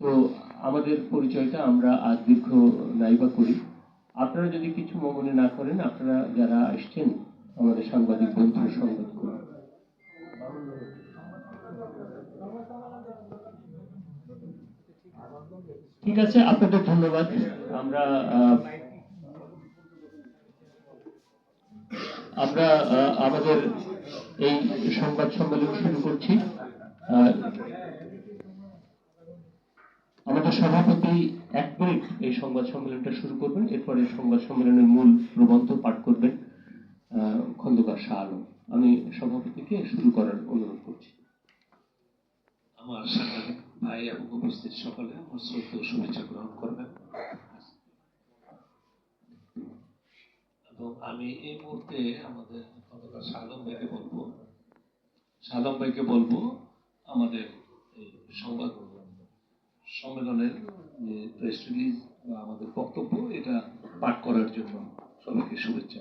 তো আমাদের পরিচয়টা আমরা আজ দীর্ঘ নাইবা করি। আপনারা যদি কিছু মনে না করেন, আপনারা যারা এসছেন আমাদের সাংবাদিক বন্ধু সংবাদ করুন। ঠিক আছে, আপনাদের ধন্যবাদ। আমরা আমরা আমাদের এই সংবাদ সম্মেলন শুরু করছি আহ, আমাদের সভাপতি এক মিনিট এই সংবাদ সম্মেলনটা শুরু করবেন। এরপরে সংবাদ সম্মেলনের মূল প্রবন্ধ পাঠ করবেন খন্দকার শাহ আলম। আমি সভাপতিকে শুরু করার অনুরোধ করছি। আমার সাংবাদিক ভাই এবং উপস্থিত সকলে আমার শ্রদ্ধ শুভেচ্ছা গ্রহণ করবেন। এবং আমি এই মুহূর্তে আমাদের খন্দকার সালম ভাইকে বলব সালম ভাইকে বলব, আমাদের এই সংবাদ সম্মেলনের যে প্রেস রিলিজ বা আমাদের বক্তব্য এটা পাঠ করার জন্য সবাইকে শুভেচ্ছা।